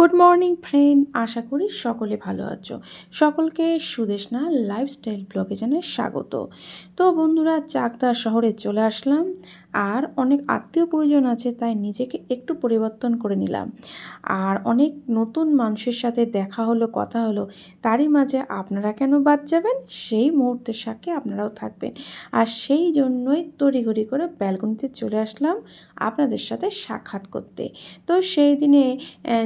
Good morning friend আশা করি সকলে ভালো আছো। সকলকে সুদেশনা লাইফস্টাইল ব্লগে জানাই স্বাগত। তো বন্ধুরা চাকদা শহরে চলে আসলাম। আর অনেক আত্মীয় পরিজন আছে, তাই নিজেকে একটু পরিবর্তন করে নিলাম। আর অনেক নতুন মানুষের সাথে দেখা হলো, কথা হলো, তারই মাঝে আপনারা কেন বাদ যাবেন? সেই মুহূর্তের সাক্ষে আপনারাও থাকবেন। আর সেই জন্যই তড়িঘড়ি করে ব্যালকনিতে চলে আসলাম আপনাদের সাথে সাক্ষাৎ করতে। তো সেই দিনে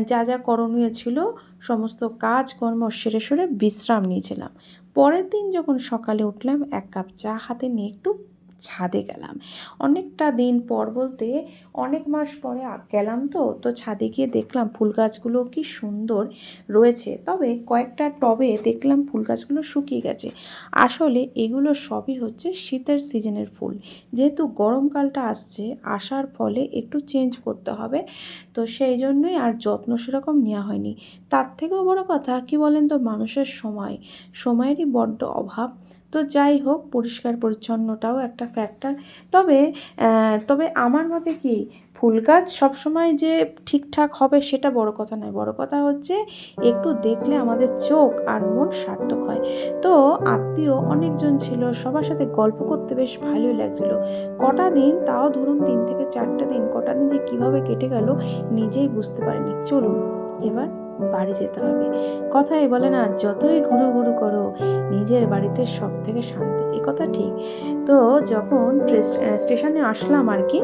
যা যা করণীয় ছিল, সমস্ত কাজকর্ম সেরে সেরে বিশ্রাম নিয়েছিলাম। পরের দিন যখন সকালে উঠলাম, এক কাপ চা হাতে নিয়ে একটু ছাদে গেলাম। অনেকটা দিন পর বলতে অনেক মাস পরে গেলাম তো তো ছাদে গিয়ে দেখলাম ফুল গাছগুলো কি সুন্দর রয়েছে। তবে কয়েকটা টবে দেখলাম ফুল গাছগুলো শুকিয়ে গেছে। আসলে এগুলো সবই হচ্ছে শীতের সিজনের ফুল। যেহেতু গরমকালটা আসছে, আসার ফলে একটু চেঞ্জ করতে হবে। তো সেই জন্যই আর যত্ন সেরকম নেওয়া হয়নি। তার থেকেও বড় কথা, কি বলেন তো, মানুষের সময়। সময়েরই বড্ড অভাব। তো যাই হোক, পরিষ্কার পরিচ্ছন্নটাও একটা ফ্যাক্টর তবে তবে আমার মতে কি, ফুল গাছ সবসময় যে ঠিকঠাক হবে সেটা বড় কথা নয়। বড় কথা হচ্ছে, একটু দেখলে আমাদের চোখ আর মন সার্থক হয়। তো আত্মীয় অনেকজন ছিল, সবার সাথে গল্প করতে বেশ ভালোই লাগছিল। কটা দিন, তাও ধরুন তিন থেকে চারটা দিন, কটা দিন যে কীভাবে কেটে গেল নিজেই বুঝতে পারিনি। চলুন, এবার বাড়ি যেতে হবে। কথাই বলে না, যতই ঘুরু ঘুরু করো, নিজের বাড়িতে সব থেকে শান্তি। এ কথা ঠিক। তো যখন স্টেশনে আসলাম আর কি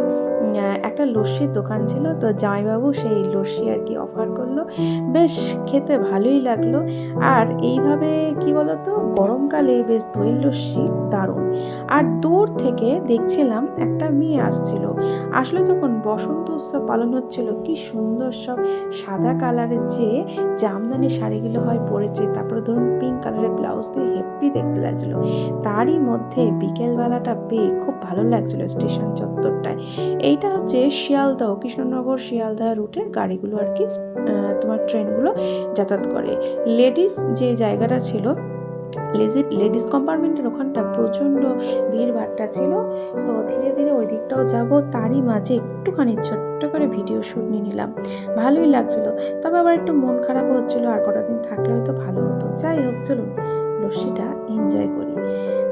একটা লস্যির দোকান ছিল, তো জামাইবাবু সেই লস্যি আর কি অফার করল। বেশ খেতে ভালোই লাগল। আর এইভাবে কি বলতো, গরমকালে বেশ দইয়ের লস্যি দারুণ। আর দূর থেকে দেখছিলাম একটা মেয়ে আসছিল। আসলে তখন বসন্ত উৎসব পালন হচ্ছিল, কি সুন্দর সব সাদা কালারের যে জামদানি শাড়িগুলো হয় পরেছে, তারপরে ধরুন পিঙ্ক কালারের ব্লাউজ দিয়ে হেপি দেখতে লাগছিল। তারই মধ্যে বিকেলবেলাটা পেয়ে খুব ভালো লাগছিল স্টেশন চত্বরটায়। এইটা হচ্ছে শিয়ালদহ, কৃষ্ণনগর শিয়ালদহ রুটের গাড়িগুলো আর কি তোমার ট্রেনগুলো যাতায়াত করে। লেডিস যে জায়গাটা ছিল লেজি লেডিস কম্পার্টমেন্টের ওখানটা প্রচণ্ড ভিড়ভাট্টা ছিল। তো ধীরে ধীরে ওই দিকটাও যাব। তারই মাঝে একটুখানি ছোট্ট করে ভিডিও শুট নিয়ে নিলাম। ভালোই লাগছিল। তবে আবার একটু মন খারাপও হচ্ছিল আর কটা দিন থাকলে হয়তো ভালো হতো। যাই হোক, চলুন, লস্যিটা এনজয় করি।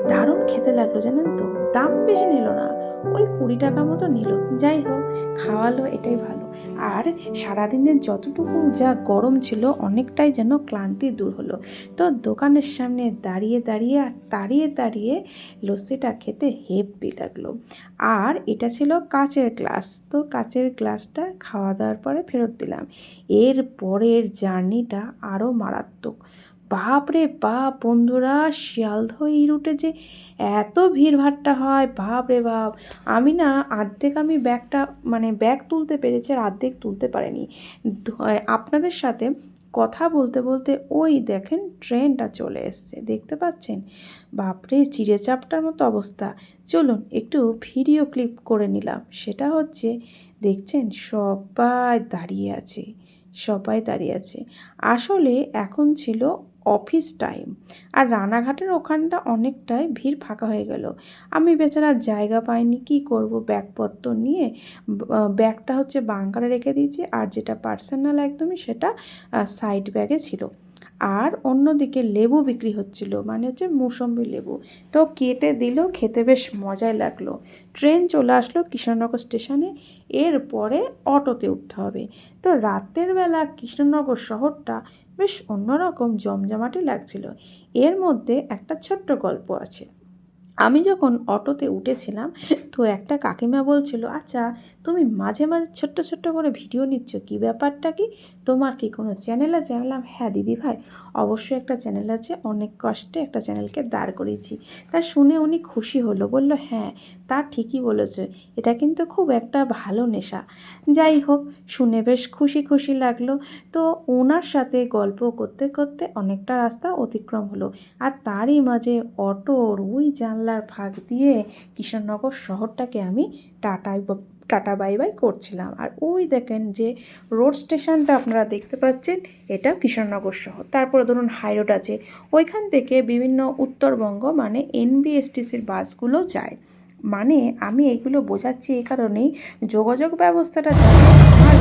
দারুণ খেতে লাগল জানেন তো? দাম বেশি নিল না। ওই কুড়ি টাকা মতো নিল। যাই হোক, খাওয়ালো, এটাই ভালো। আর সারাদিনের যতটুকু যা গরম ছিল, অনেকটাই যেন ক্লান্তি দূর হলো। তো দোকানের সামনে দাঁড়িয়ে দাঁড়িয়ে আর দাঁড়িয়ে দাঁড়িয়ে লস্যিটা খেতে হেব্বি লাগল। আর এটা ছিল কাচের গ্লাস। তো কাচের গ্লাসটা খাওয়া দাওয়ার পরে ফেরত দিলাম। এর পরের জার্নিটা আরও মারাত্মক। বাপরে বাপ, বন্ধুরা শিয়ালদহ এই রুটে যে এত ভিড়ভাট্টা হয় বাপ রে বাপ। আমি না আর্ধেক আমি ব্যাগটা মানে ব্যাগ তুলতে পেরেছি আর আর্ধেক তুলতে পারিনি। আপনাদের সাথে কথা বলতে বলতে ওই দেখেন ট্রেনটা চলে এসছে, দেখতে পাচ্ছেন? বাপরে চিড়ে চাপটার মতো অবস্থা। চলুন একটু ভিডিও ক্লিপ করে নিলাম। সেটা হচ্ছে, দেখছেন? সবাই দাঁড়িয়ে আছে, সবাই দাঁড়িয়ে আছে। আসলে এখন ছিল অফিস টাইম। আর রানাঘাটের ওখানটা অনেকটাই ভিড় ফাঁকা হয়ে গেল। আমি বেচারা জায়গা পাইনি, কি করব? ব্যাগপত্র নিয়ে ব্যাগটা হচ্ছে বাংকারে রেখে দিয়েছি। আর যেটা পার্সোনাল একদমই সেটা সাইড ব্যাগে ছিল। আর অন্যদিকে লেবু বিক্রি হচ্ছিল মানে হচ্ছে মৌসম্বি লেবু। তো কেটে দিল, খেতে বেশ মজাই লাগল। ট্রেন চলে আসলো কৃষ্ণনগর স্টেশনে, এরপরে অটোতে উঠতে হবে। তো রাতের বেলা কৃষ্ণনগর শহরটা বেশ অন্যরকম জমজমাটি লাগছিল। এর মধ্যে একটা ছোট্ট গল্প আছে। আমি যখন অটোতে উঠেছিলাম, তো একটা কাকিমা বলছিল আচ্ছা তুমি মাঝে মাঝে ছোট্ট ছোট্ট করে ভিডিও নিচ্ছ, কি ব্যাপারটা কি? তোমার কি কোনো চ্যানেল আছে? বললাম হ্যাঁ দিদি ভাই, অবশ্যই একটা চ্যানেল আছে, অনেক কষ্টে একটা চ্যানেলকে দাঁড় করিয়েছি। তা শুনে উনি খুশি হলো, বলল হ্যাঁ তা ঠিকই বলেছে, এটা কিন্তু খুব একটা ভালো নেশা। যাই হোক, শুনে বেশ খুশি খুশি লাগল। তো ওনার সাথে গল্প করতে করতে অনেকটা রাস্তা অতিক্রম হলো। আর তারই মাঝে অটোর ওই জানলার ফাঁক দিয়ে কিশোরনগর শহরটাকে আমি টাটাই টাটা, বাই বাই করছিলাম। আর ওই দেখেন যে রোড স্টেশনটা আপনারা দেখতে পাচ্ছেন এটা কিশোরনগর শহর। তারপরে ধরুন হাইরোড আছে। ওইখান থেকে বিভিন্ন উত্তরবঙ্গ মানে এনবিএসটিসির বাসগুলো যায়। মানে আমি এগুলো বোঝাচ্ছি এই কারণেই যোগাযোগ ব্যবস্থাটা যাতে আমার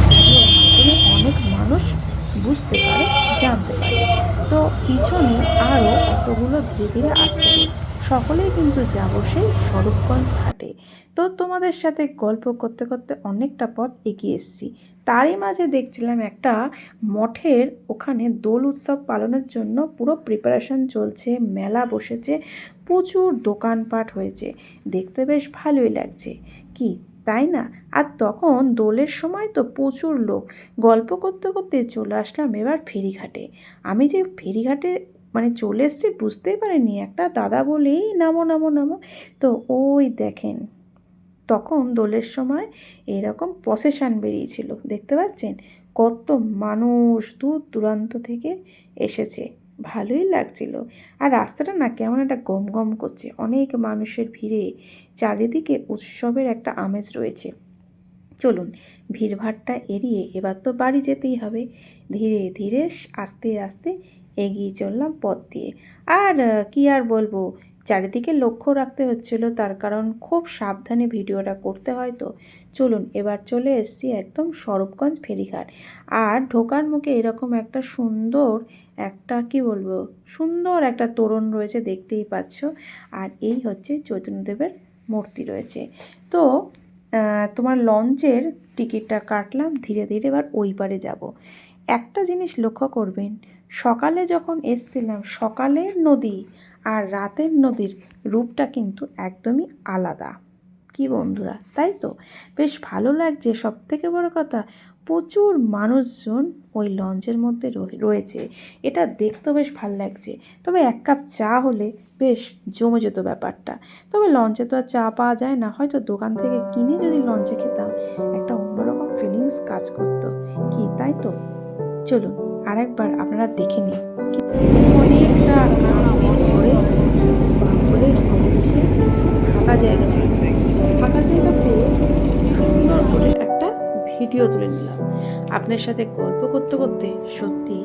অনেক মানুষ বুঝতে পারে, জানতে পারে। তো পিছনে আরও অটোগুলো ধীরে ধীরে আসছে সকলেই কিন্তু যাব সেই স্বরূপগঞ্জ ঘাটে। তো তোমাদের সাথে গল্প করতে করতে অনেকটা পথ এগিয়ে এসেছি। তারই মাঝে দেখছিলাম একটা মঠের ওখানে দোল উৎসব পালনের জন্য পুরো প্রিপারেশন চলছে, মেলা বসেছে, প্রচুর দোকানপাট হয়েছে। দেখতে বেশ ভালোই লাগছে। কি, তাই না? আর তখন দোলের সময় তো প্রচুর লোক। গল্প করতে করতে চলে আসলাম এবার ফেরিঘাটে। আমি যে ফেরিঘাটে মানে চলে এসছি, বুঝতেই পারেনি। একটা দাদা বলেই, নামো নামো নামো। তো ওই দেখেন, তখন দোলের সময় এরকম প্রসেশন বেরিয়েছিল, দেখতে পাচ্ছেন? কত মানুষ দূর দূরান্ত থেকে এসেছে, ভালোই লাগছিল। আর রাস্তাটা না কেমন একটা গম গম করছে, অনেক মানুষের ভিড়ে। চারিদিকে উৎসবের একটা আমেজ রয়েছে। চলুন, ভিড়ভাড়টা এড়িয়ে এবার তো বাড়ি যেতেই হবে। ধীরে ধীরে, আস্তে আস্তে এগিয়ে চললাম পথ দিয়ে। আর কি আর বলব? চারিদিকে লক্ষ্য রাখতে হচ্ছিল, তার কারণ খুব সাবধানে ভিডিওটা করতে হয় তো। চলুন, এবার চলে এসেছি একদম সরবগঞ্জ ফেরিঘাট। আর ঢোকার মুখে এরকম একটা সুন্দর একটা, কি বলব? সুন্দর একটা তোরণ রয়েছে, দেখতেই পাচ্ছ। আর এই হচ্ছে চৈতন্যদেবের মূর্তি রয়েছে। তো তোমার লঞ্চের টিকিটটা কাটলাম, ধীরে ধীরে এবার ওই পারে যাব। একটা জিনিস লক্ষ্য করবেন, সকালে যখন এসছিলাম, সকালের নদী আর রাতের নদীর রূপটা কিন্তু একদমই আলাদা। কি বন্ধুরা, তাই তো? বেশ ভালো লাগছে। সব থেকে বড় কথা, প্রচুর মানুষজন ওই লঞ্চের মধ্যে রয়ে- রয়েছে। এটা দেখতেও বেশ ভালো লাগছে। তবে এক কাপ চা হলে বেশ জমে যেত ব্যাপারটা। তবে লঞ্চে তো আর চা পাওয়া যায় না। হয়তো দোকান থেকে কিনে যদি লঞ্চে খেতাম, একটা অন্যরকম ফিলিংস কাজ করতো। কি, তাই তো? চলুন, আরেকবার আপনারা দেখে নিন। অনেকটা ফাঁকা জায়গা ফাঁকা জায়গা পেয়ে সুন্দর করে একটা ভিডিও তুলে নিলাম। আপনার সাথে গল্প করতে করতে সত্যি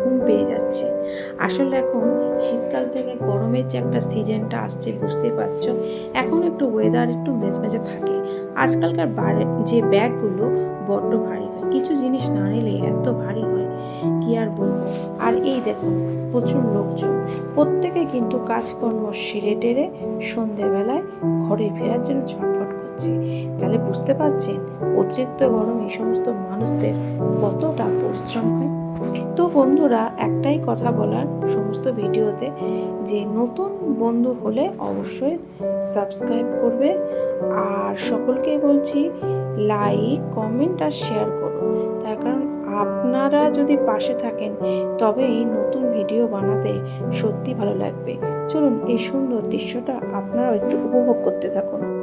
ঘুম পেয়ে যাচ্ছে। আসলে এখন শীতকাল থেকে গরমের যে একটা সিজনটা আসছে বুঝতেই পারছ? এখন একটু ওয়েদার একটু মেজমেজে থাকে। আজকালকার বারে, যে ব্যাগগুলো বড্ড ভারী। কিছু জিনিস না নিলে এত ভারী হয়, কি আর বলব? আর এই দেখো, প্রচুর লোকজন। প্রত্যেকে কিন্তু কাজকর্ম সেরে টেরে সন্ধেবেলায় ঘরে ফেরার জন্য ছটফট করছে। তাহলে বুঝতে পারছেন অতিরিক্ত গরম এই সমস্ত মানুষদের কতটা পরিশ্রম হয়? তো বন্ধুরা, একটাই কথা বলার সমস্ত ভিডিওতে যে নতুন বন্ধু হলে অবশ্যই সাবস্ক্রাইব করবে। আর সকলকে বলছি লাইক, কমেন্ট আর শেয়ার করুন। তার কারণ আপনারা যদি পাশে থাকেন, তবে এই নতুন ভিডিও বানাতে সত্যি ভালো লাগবে। চলুন এই সুন্দর দৃশ্যটা আপনারাও একটু উপভোগ করতে থাকুন।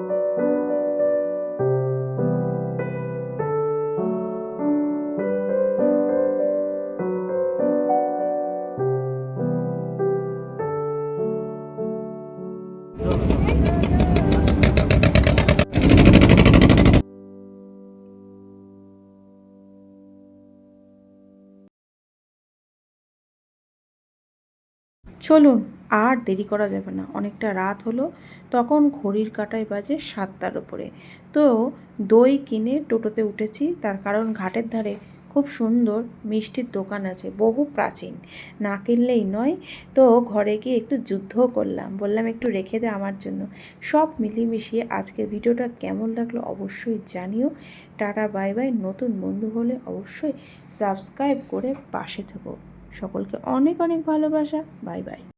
চলুন, আর দেরি করা যাবে না। অনেকটা রাত হলো, তখন ঘড়ির কাঁটায় বাজে সাতটার উপরে। তো দই কিনে টোটোতে উঠেছি, তার কারণ ঘাটের ধারে খুব সুন্দর মিষ্টির দোকান আছে, বহু প্রাচীন। না কিনলেই নয়, তো ঘরে গিয়ে একটু যুদ্ধও করলাম। বললাম, একটু রেখে দে আমার জন্য। সব মিলিয়ে মিশিয়ে আজকের ভিডিওটা কেমন লাগল অবশ্যই জানিও। Tata, bye bye. নতুন বন্ধু হলে অবশ্যই সাবস্ক্রাইব করে পাশে থেকো। সকলকে অনেক অনেক ভালোবাসা। Bye bye.